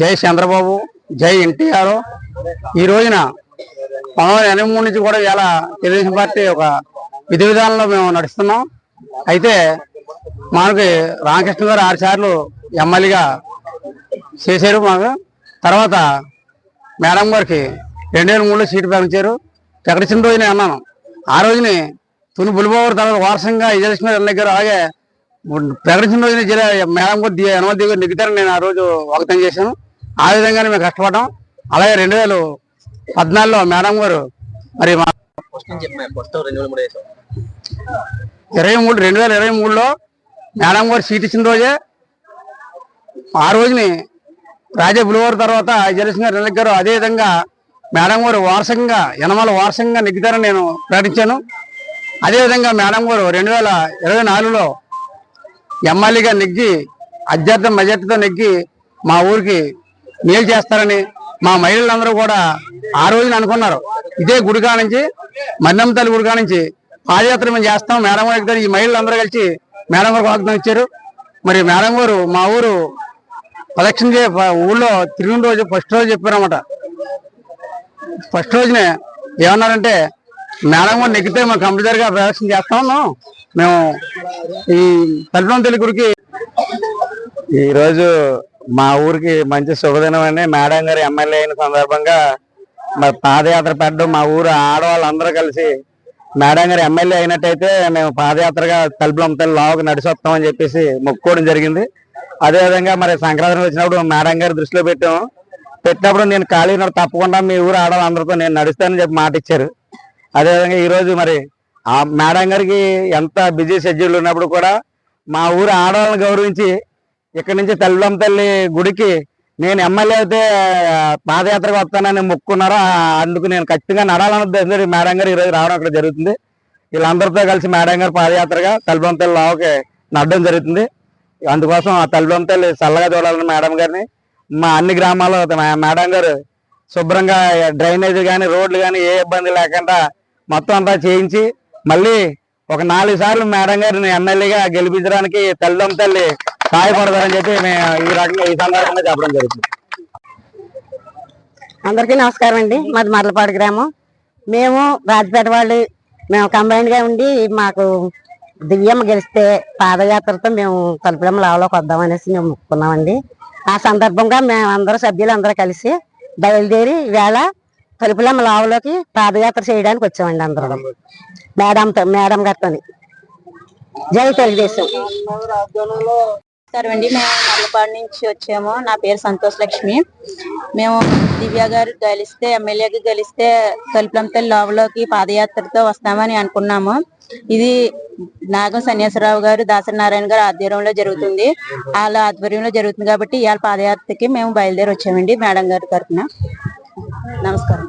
జై చంద్రబాబు జై ఎన్టీఆర్. ఈ రోజున పంతొమ్మిది ఎనభై మూడు నుంచి కూడా ఇలా తెలుగుదేశం పార్టీ ఒక విధి విధానంలో మేము నడుస్తున్నాం. అయితే మనకి రామకృష్ణ గారు ఆరు సార్లు ఎమ్మెల్యేగా చేశారు మాకు. తర్వాత మేడం గారికి రెండు వేల మూడులో సీటు పెంచారు ప్రకటించిన రోజునే అన్నాను. ఆ రోజుని తుని బులిబాబు తర్వాత వారసంగా విజయలక్ష్మి రెడ్డి గారు అలాగే ప్రకటించిన రోజున జిల్లా మేడం గారు ది- యనమల దేవి గారు నెగ్గుతారని నేను ఆ రోజు వాగ్దానం చేశాను. ఆ విధంగానే మేము కష్టపడ్డాం. అలాగే రెండు వేల పద్నాలుగులో మేడం గారు మరి మా ఇరవై మూడు రెండు వేల ఇరవై మూడులో మేడం గారు సీట్ ఇచ్చిన రోజే ఆ రోజుని రాజా బులివారు తర్వాత రెడ్డి గారు అదే విధంగా మేడం గారు వారసంగా యనమల వారసంగా నెగ్గుతారని నేను ప్రకటించాను. అదేవిధంగా మేడం గారు రెండు వేల ఇరవై నాలుగులో ఎమ్మెల్యేగా నెగ్గి అధ్యర్థ మెజార్టీతో నెగ్గి మా ఊరికి మేలు చేస్తారని మా మహిళలందరూ కూడా ఆ రోజున అనుకున్నారు. ఇదే గుడికా నుంచి మన్నెమ్మ తల్లి గుడికా నుంచి పాదయాత్ర మేము చేస్తాం. మేడం గారు ఈ మహిళలందరూ కలిసి మేడం గారు వాగ్దానం ఇచ్చారు. మరి మేడం గారు మా ఊరు ప్రదక్షిణ చే ఊళ్ళో తిరిగిన రోజు ఫస్ట్ రోజు చెప్పారన్నమాట. ఫస్ట్ రోజునే ఏమన్నారంటే మేడం కూడా నెక్కితే మేము కంప్యూటర్గా ప్రదక్షిణ చేస్తాము మేము ఈ తల్లిదండ్రుల తల్లి గుడికి మా ఊరికి మంచి శుభదినం అని మేడం గారు ఎమ్మెల్యే అయిన సందర్భంగా మరి పాదయాత్ర పెట్టడం మా ఊరు ఆడవాళ్ళందరూ కలిసి మేడం గారు ఎమ్మెల్యే అయినట్టయితే మేము పాదయాత్రగా తలుపులం తల్లి లావుకు నడిచొస్తామని చెప్పేసి మొక్కుకోవడం జరిగింది. అదే విధంగా మరి సంక్రాంతి వచ్చినప్పుడు మేడం గారి దృష్టిలో పెట్టాము పెట్టినప్పుడు నేను ఖాళీ తప్పకుండా మీ ఊరు ఆడవాళ్ళందరితో నేను నడుస్తానని చెప్పి మాట ఇచ్చారు అదేవిధంగా ఈరోజు మరి ఆ మేడం గారికి ఎంత బిజీ షెడ్యూల్ ఉన్నప్పుడు కూడా మా ఊరు ఆడవాళ్ళని గౌరవించి ఇక్కడ నుంచి తల్లిదమ్మ తల్లి గుడికి నేను ఎమ్మెల్యే అయితే పాదయాత్రకు వస్తానని మొక్కున్నారో అందుకు నేను ఖచ్చితంగా నడాలన్న ఉద్దేశంతో మేడం గారు ఈరోజు రావడం అక్కడ జరుగుతుంది. వీళ్ళందరితో కలిసి మేడం గారు పాదయాత్రగా తల్లిదం తల్లి లావకి నడడం జరుగుతుంది. అందుకోసం ఆ తల్లిదం తల్లి చల్లగా చూడాలని మేడం గారిని మా అన్ని గ్రామాల్లో మేడం గారు శుభ్రంగా డ్రైనేజ్ కానీ రోడ్లు కానీ ఏ ఇబ్బంది లేకుండా మొత్తం అంతా చేయించి మళ్ళీ ఒక నాలుగు సార్లు మేడం గారిని ఎమ్మెల్యేగా గెలిపించడానికి తల్లిదం తల్లి సహాయపడతారని చెప్పి మేము ఈ రకంగా ఈ సందర్భంగా చెప్పడం జరుగుతుంది. అందరికీ నమస్కారం అండి. మాది మర్లపాడు గ్రామం. మేము రాజపేట వాళ్ళు మేము కంబైన్డ్ ఉండి మాకు దివ్యమ్మ గెలిస్తే పాదయాత్రతో మేము తలుపులమ్మ లావలోకి వద్దామనేసి మేము ముక్కున్నామండి ఆ సందర్భంగా మేము అందరూ సభ్యులు అందరూ కలిసి బయలుదేరి వేళ తలుపులమ్మ లావలోకి పాదయాత్ర చేయడానికి వచ్చామండి అందరం. మేడంతో మేడం గారితో జై తెలుగుదేశం. నమస్కారం అండి మేము మల్లపాడు నుంచి వచ్చాము. నా పేరు సంతోష్ లక్ష్మి. మేము దివ్య గారు గెలిస్తే ఎమ్మెల్యేగా గెలిస్తే తలుపులంతల్లి లోపలోకి పాదయాత్రతో వస్తామని అనుకున్నాము. ఇది నాగం సన్యాసరావు గారు దాసరి నారాయణ గారు ఆధ్వర్యంలో జరుగుతుంది. వాళ్ళ ఆధ్వర్యంలో జరుగుతుంది కాబట్టి ఇవాళ పాదయాత్రకి మేము బయలుదేరి వచ్చామండి మేడం గారి తరఫున. నమస్కారం.